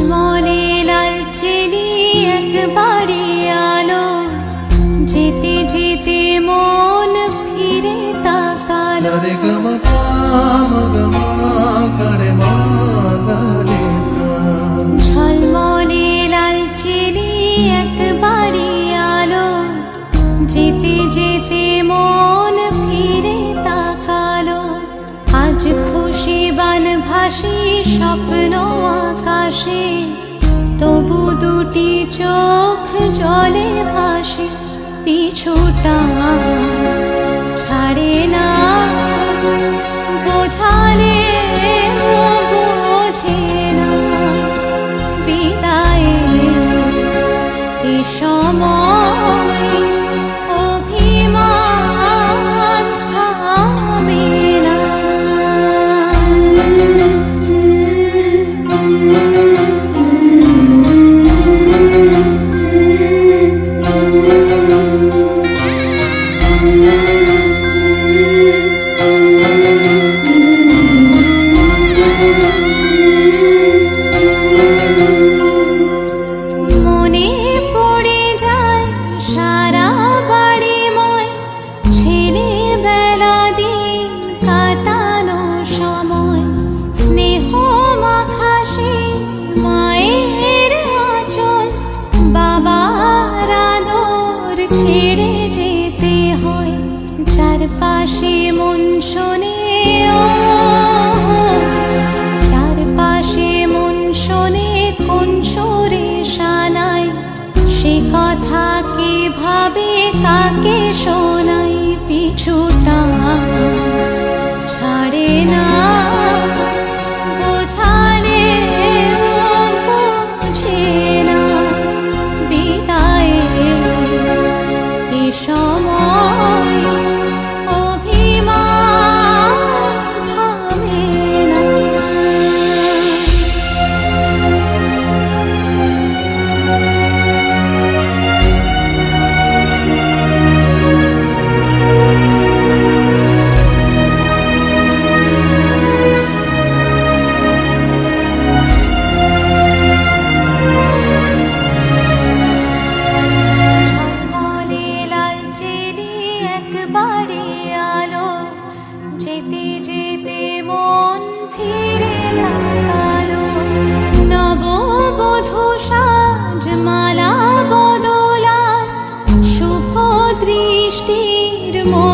ঝলমলে লালচে একবারে আলো। যেতে যেতে মন ফিরে তাকালো। চোখ জলে ভাসে পিছুটা চারপাশে মন শোনে চারপাশে মন শোনে কোন সুরে সানায় সে কথা কে ভাবে, কাকে শোনাই